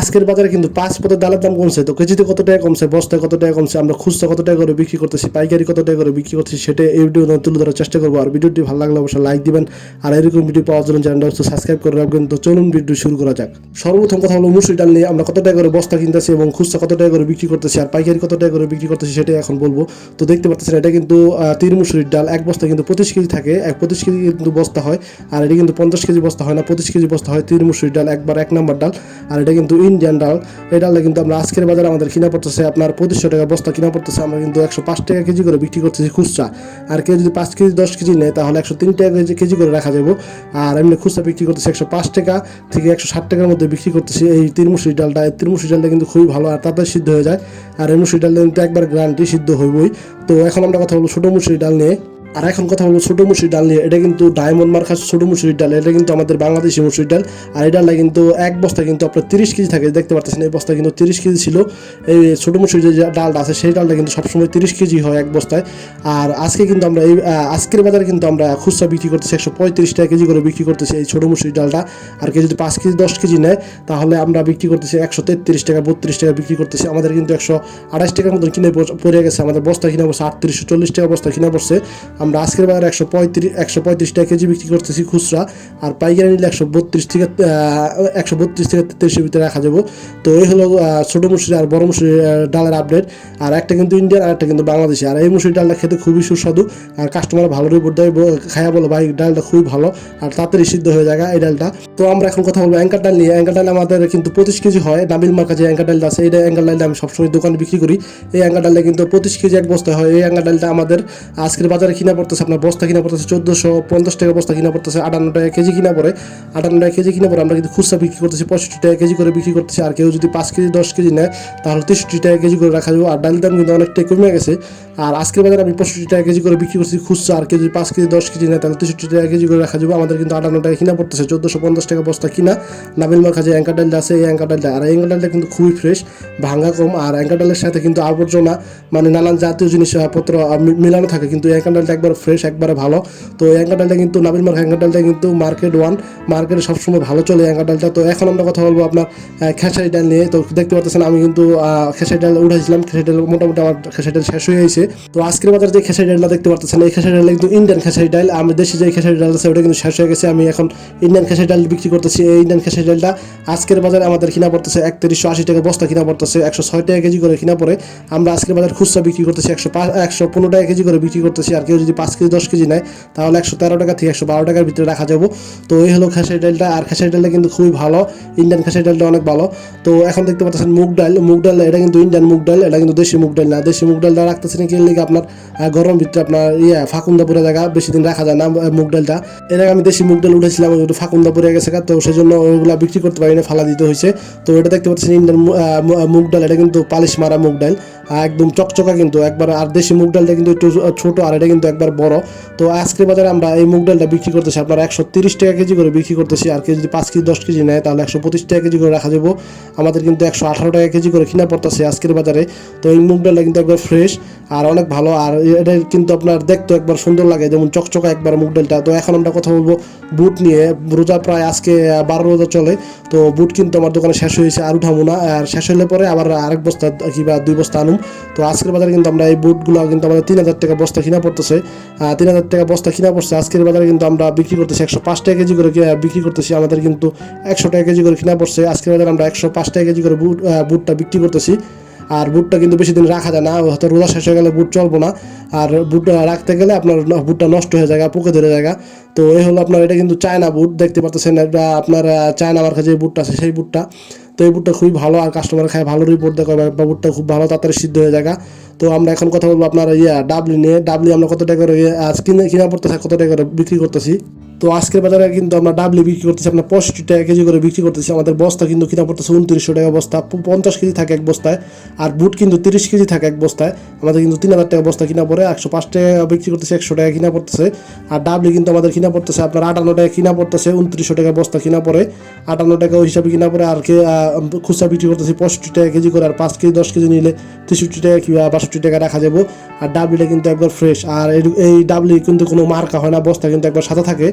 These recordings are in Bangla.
আজকের বাজারে কিন্তু পাঁচ পদের ডালের দাম কমছে। তো কেজিতে কত টাকা কমছে? বস্তায় কত টাকা কমছে? আমরা খুচরা কত টাকা করে বিক্রি করতেছি? পাইকারি কত টাকা করে বিক্রি করতেছি? সেটা এই ভিডিও তুলে ধরার চেষ্টা করব। আর ভিডিওটি ভালো লাগলে অবশ্যই লাইক দিবেন। আর এরকম ভিডিও পাওয়ার জন্য চ্যানেলটা সাবস্ক্রাইব করে রাখবেন। তো চলুন ভিডিও শুরু করা যাক। সর্বপ্রথম কথা হলো মুসুরি ডাল নিয়ে আমরা কত টাকা করে বস্তা কিনতেছি এবং খুচরা কত টাকা করে বিক্রি করতেছি আর পাইকারি কত টাকা করে বিক্রি করতেছি সেটাই এখন বলব। তো দেখতে পাচ্ছেন, এটা কিন্তু তিন মুসুরির ডাল। এক বস্তা কিন্তু পঁচিশ কেজি থাকে। এক পঁচিশ কেজি কিন্তু বস্তা হয়। আর এটা কিন্তু পঞ্চাশ কেজি বস্তা হয় না। পঁচিশ কেজি বস্তা হয় তিন মুসুরির ডাল। একবার এক নম্বর ডাল। আর এটা কিন্তু ইন্ডিয়ান ডাল এই ডালটা কিন্তু আমরা আজকের বাজারে আমাদের কিনা পড়তেছে আপনার পঁচিশশো টাকা বস্তা কিনা পড়তেছে, আমরা কিন্তু একশো পাঁচ টাকা কেজি করে বিক্রি করতেছি খুচরা। আর কেউ যদি পাঁচ কেজি, দশ কেজি নেয়, তাহলে একশো তিন টাকা কেজি করে রাখা যাব। আর এমনি খুচরা বিক্রি করতেছি একশো পাঁচ টাকা থেকে একশো ষাট টাকার মধ্যে বিক্রি করতেছি। এই তিরমুসুরি ডালটা, এই তিরমুসুরি ডালটা কিন্তু খুবই ভালো আর তাড়াতাড়ি সিদ্ধ হয়ে যায়। আর এই মুসুরি ডালটা কিন্তু একবার গ্যারান্টি সিদ্ধ হইবই। তো এখন আমরা কথা বলব ছোটো মুসুরি ডাল নিয়ে। আর এখন কথা বলব ছোটো মুসুরি ডাল নিয়ে। এটা কিন্তু ডায়মন্ড মার্কার ছোটো মুসুরির ডাল, এটা কিন্তু আমাদের বাংলাদেশি মুসুরির ডাল। আর এই ডালটা কিন্তু এক বস্তা কিন্তু আপনার তিরিশ কেজি থাকে, দেখতে পাচ্ছেন এই বস্তা কিন্তু তিরিশ কেজি ছিল। এই ছোটো মুসুরির যে ডালটা আছে, সেই ডালটা কিন্তু সবসময় তিরিশ কেজি হয় এক বস্তায়। আর আজকে কিন্তু আমরা এই আজকের বাজারে কিন্তু আমরা খুচরা বিক্রি করতেছি একশো পঁয়ত্রিশ টাকা কেজি করে বিক্রি করতেছি এই ছোটো মুসুরির ডালটা। আর কেউ যদি পাঁচ কেজি, দশ কেজি নেয়, তাহলে আমরা বিক্রি করতেছি একশো তেত্রিশ টাকা, বত্রিশ টাকা বিক্রি করতেছি। আমাদের কিন্তু একশো আঠাশ টাকার মতন কিনে পড়ে গেছে। আমাদের বস্তা কিনা পড়ছে আটত্রিশশো চল্লিশ টাকা বস্তা কিনা পড়ছে। আমরা আজকের বাজারে একশো পঁয়ত্রিশ একশো পঁয়ত্রিশ টাকা কেজি বিক্রি করতেছি খুচরা, আর পাইকারি নিলে একশো বত্রিশ থেকে একশো বত্রিশ থেকে তেত্রিশের ভিতরে রাখা যাব। তো এই হলো ছোটো মুসুরি আর বড় মুসুরি ডালের আপডেট আর একটা কিন্তু ইন্ডিয়ান আর একটা কিন্তু বাংলাদেশি। আর এই মুসুরি ডালটা খেতে খুবই সুস্বাদু, আর কাস্টমার ভালো রিপোর্ট দেয় খায়া বলে, ভাই, ডালটা খুবই ভালো, আর তাড়াতাড়ি সিদ্ধ হয়ে যায় এই ডালটা। তো আমরা এখন কথা বলব অ্যাঙ্কার ডাল নিয়ে। অ্যাঙ্কার ডাল আমাদের কিন্তু পঁচিশ কেজি হয়। নাবিল মার কাছে অ্যাঙ্কার ডালটা আছে এই অ্যাঙ্কার ডালটা আমি সবসময় দোকানে বিক্রি করি। এই অ্যাঙ্কার ডালটা কিন্তু পঁচিশ কেজি এক বস্তা হয়। এই অ্যাঙ্কার ডালটা আমাদের আজকের বাজারে কিনা পড়তেছে, আপনার বস্তা কিনা পড়তেছে, চোদ্দোশো পঞ্চাশ টাকা বস্তা কিনা পড়তেছে, আটান্ন টাকা কেজি কিনা পড়ে। আটান্ন টাকা কেজি কিনা পরে আমরা কিন্তু খুচরা বিক্রি করতেছি, পঁয়ষট্টি টাকা কেজি করে বিক্রি করতেছি। আর কেউ যদি পাঁচ কেজি, দশ কেজি নেয়, তাহলে তেষট্টি টাকা কেজি করে রাখা যাবে। আর ডাল দাম কিন্তু অনেকটাই কমে গেছে। আর আজকের বাজারে আমি পঁয়ষট্টি টাকা কেজি করে বিক্রি করছি খুচরা আর কেজি পাঁচ কেজি, দশ কেজি নেয় তাহলে তেষট্টি টাকা কেজি করে রাখা যাবে। আমাদের কিন্তু আটান্ন টাকা কিনা পড়তেছে, চোদ্দোশো পঞ্চাশ টাকা বস্তা কিনা। নাবিল মার্কা যে অ্যাঙ্কার ডালটা আছে, এই অ্যাঙ্কার ডালটা। আর অ্যাঙ্কার ডালটা কিন্তু খুবই ফ্রেশ ভাঙ্গা কম। আর অ্যাঙ্কার ডালের সাথে কিন্তু আবর্জনা মানে নানান জাতীয় জিনিসপত্র মিলানো থাকে। কিন্তু অ্যাঙ্কার ডালটা একবার ফ্রেশ একবারে ভালো। তো অ্যাঙ্কার ডালটা কিন্তু নাবিল মার্কা অ্যাঙ্কার ডালটা কিন্তু মার্কেট ওয়ান মার্কেটে সবসময় ভালো চলে অ্যাঙ্কার ডালটা। তো এখন আমরা কথা বলব আপনার খেসারি ডাল নিয়ে। তো দেখতে পাচ্ছেন আমি কিন্তু খেসারি ডাল উঠাইছিলাম। খেসারি ডাল মোটামুটি আমার খেসারি ডাল শেষ হয়ে গেছে। তো আজকের বাজারে যে খেসারি ডালটা দেখতে পাচ্ছেন এই খেসারি ডালটা কিন্তু ইন্ডিয়ান খেসারি ডাল। আমি দেশে যে খেসারি ডাল আছে, ওটা কিন্তু শেষ হয়ে গেছে। আমি এখন ইন্ডিয়ান খেসারি ডাল বিক্রি করতেছি। এই ইন্ডিয়ান খেসারি ডালটা আজকের বাজারে আমাদের কিনা পড়তেছে একত্রিশশো আশি টাকা বস্তা কিনা পড়তেছে, একশো ছয় টাকা কেজি করে কিনা পড়ে। আমরা আজকের বাজার খুচরা বিক্রি করতেছি একশো পাঁচ, একশো পনেরো টাকা কেজি করে বিক্রি করতেছি। আর কেউ যদি পাঁচ কেজি, দশ কেজি নেয়, তাহলে একশো তেরো টাকা থেকে একশো বারো টাকার ভিতরে রাখা যাব। তো এই হলো খেসারি ডালটা। আর খেসারি ডালটা কিন্তু খুবই ভালো। ইন্ডিয়ান খেসারি ডালটা অনেক ভালো। তো এখন দেখতে পাচ্ছেন মুগ ডাল। মুগ ডাল, এটা কিন্তু ইন্ডিয়ান মুগ ডাল, এটা কিন্তু দেশি মুগ ডাল না। দেশি মুগ ডালটা রাখতেছেন কি লিগে আপনার গরম ভিতরে আপনার ইয়ে ফাকুন্দা পরে জায়গা বেশি দিন রাখা যায় না মুগ ডালটা। এর আগে আমি দেশি মুগ ডাল উঠেছিলাম ওটা ফাকুন্দা পরে গেছে তো সেই জন্য ওইগুলা বিক্রি করতে পারি না ফালা দিতে হয়েছে। তো এটা দেখতে পাচ্ছেন ইন্ডিয়ান মুগ ডাল, এটা কিন্তু পালিশ মারা মুগ ডাল একদম চকচকা কিন্তু, একবার আর দেশি মুগ ডালটা কিন্তু একটু ছোট আর এটা কিন্তু একবার বড়। তো আজকের বাজারে আমরা এই মুগ ডালটা বিক্রি করতেছি, আপনার একশো তিরিশ টাকা কেজি করে বিক্রি করতেছি, আর কেউ যদি পাঁচ কেজি, দশ কেজি নেয়, তাহলে একশো পঁচিশ টাকা কেজি করে রাখা যাব। আমাদের কিন্তু একশো আঠারো টাকা কেজি করে কিনা পড়তেছে আজকের বাজারে। তো এই মুগ ডালটা কিন্তু একবার ফ্রেশ আর অনেক ভালো। আর এটা কিন্তু আপনার দেখতে একবার সুন্দর লাগে, যেমন চকচকা একবার মুগ ডালটা। তো এখন আমরা কথা বলব বুট নিয়ে। রোজা প্রায় আজকে বারো রোজা চলে। তো বুট কিন্তু আমার দোকানে শেষ হয়েছে আর উঠাবো না। আর শেষ হলে পরে আবার আরেক বস্তা কিংবা দুই বস্তা আনুম। তো আজকের বাজারে কিন্তু আমরা এই বুটগুলো কিন্তু আমাদের তিন হাজার টাকা বস্তা কিনা পড়তেছে। তিন হাজার টাকা বস্তা কিনা পড়ছে। আজকের বাজারে কিন্তু আমরা বিক্রি করতেছি একশো পাঁচ টাকা কেজি করে বিক্রি করতেছি। আমাদের কিন্তু একশো টাকা কেজি করে কিনা পড়ছে। আজকের বাজারে আমরা একশো পাঁচ টাকা কেজি করে বুট বুটটা বিক্রি করতেছি। আর বুটটা কিন্তু বেশি দিন রাখা যায় না হয়তো রোজা শেষ হয়ে গেলে বুট চলবো না। আর বুট রাখতে গেলে আপনার বুটটা নষ্ট হয়ে যায় পোকে ধরে যায় তো এই হলো আপনার, এটা কিন্তু চায়না বুট, দেখতে পাচ্ছেন এটা আপনার চায়না মার্কা যে বুটটা আছে, সেই বুটটা। তো এই বুটটা খুবই ভালো, আর কাস্টমার খায়, ভালো রিপোর্ট দেখো বা বুটটা খুব ভালো, তাড়াতাড়ি সিদ্ধ হয়ে যায় তো আমরা এখন কথা বলব আপনার ইয়ে ডাবলি নিয়ে। ডাবলি আমরা কত টাকা করে কিনে, কিনা পড়তেছে, কত টাকা করে বিক্রি করতেছি? তো আজকের বাজারে কিন্তু আমরা ডাবলি বিক্রি করতেছি আপনার পঁয়ষট্টি টাকা কেজি করে বিক্রি করতেছি। আমাদের বস্তা কিন্তু কিনা পড়তেছে উনত্রিশশো টাকা বস্তা পঞ্চাশ কেজি থাকে এক বস্তায়, আর বুট কিন্তু তিরিশ কেজি থাকে এক বস্তায়। আমাদের কিন্তু তিন হাজার টাকা বস্তা কিনা পড়ে, একশো পাঁচ টাকা বিক্রি করতেছে, একশো টাকা কিনা পড়তেছে। আর ডাবলি কিন্তু আমাদের কিনা পড়তেছে, আপনার আটান্ন টাকা কিনা পড়তেছে, উনত্রিশশো টাকা বস্তা কিনা পড়ে। আটান্ন টাকা ওই হিসাবে কিনা পড়ে, আর কে খুচরা বিক্রি করতেছি পঁয়ষট্টি টাকা কেজি করে, আর পাঁচ কেজি, দশ কেজি নিলে তেষট্টি টাকা কিংবা বাষট্টি টাকা রাখা যাব। আর ডাবলিটা কিন্তু একবার ফ্রেশ আর এই- এই ডাবলি কিন্তু কোনো মার্কা হয় না, বস্তা কিন্তু একবার সাদা থাকে।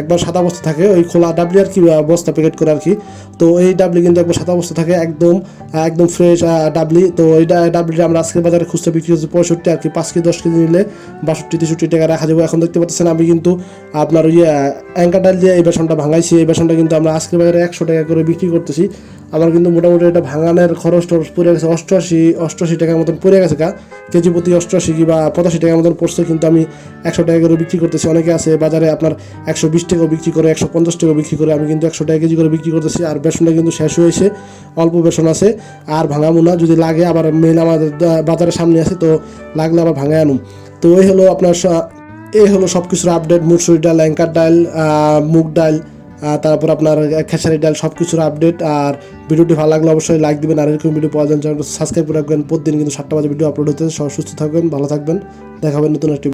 একবার সাদা বস্তা থাকে, ওই খোলা ডাবলি আর কি বস্তা প্যাকেট করে আর কি। তো এই ডাবলি কিন্তু একবার সাদা বস্তা থাকে, একদম একদম ফ্রেশ ডাবলি তো এই ডাবলিটা আমরা আজকের বাজারে খুচরা বিক্রি করছি পঁয়ষট্টি আর কি, পাঁচ কেজি, দশ কেজি নিলে বাষট্টি, তেষট্টি টাকা রাখা যাবে। এখন দেখতে পাচ্ছেন আমি কিন্তু আপনার ওই অ্যাঙ্কার ডাল দিয়ে এই বেসনটা ভাঙাইছি। এই বেসনটা কিন্তু আমরা আজকের বাজারে একশো টাকা করে বিক্রি করতেছি। আমার কিন্তু মোটামুটি এটা ভাঙানোর খরচ টরচ পড়ে গেছে অষ্টআশি অষ্টআশি টাকার মতন পড়ে গেছে কা কেজি প্রতি অষ্টআশি কি বা পঁচাশি টাকার মতন পড়ছে, কিন্তু আমি একশো টাকা করে বিক্রি করতেছি। অনেকে আছে বাজারে আপনার একশো বিশ টাকাও বিক্রি করে, একশো পঞ্চাশ টাকাও বিক্রি করে, আমি কিন্তু একশো টাকা কেজি করে বিক্রি করতেছি। আর বেসনটা কিন্তু শেষ হয়েছে অল্প বেসন আছে। আর ভাঙামো না যদি লাগে, আবার মেন আমাদের বাজারের সামনে আছে, তো লাগলে আবার ভাঙায় আনুম। তো এই হলো আপনার এই হলো সব কিছুর আপডেট মুসুরি ডাল, অ্যাঙ্কার ডাল মুগ ডাল তারপর আপনার খেসারি ডাল সব কিছুর আপডেট আর ভিডিওটি ভালো লাগলে অবশ্যই লাইক দিবেন। আর এরকম ভিডিও পাওয়ার জন্য চ্যানেলটা সাবস্ক্রাইব করে রাখবেন। প্রতিদিন কিন্তু সাতটা বাজে ভিডিও আপলোড হতে সুস্থ থাকবেন, ভালো থাকবেন। দেখাবেন নতুন একটি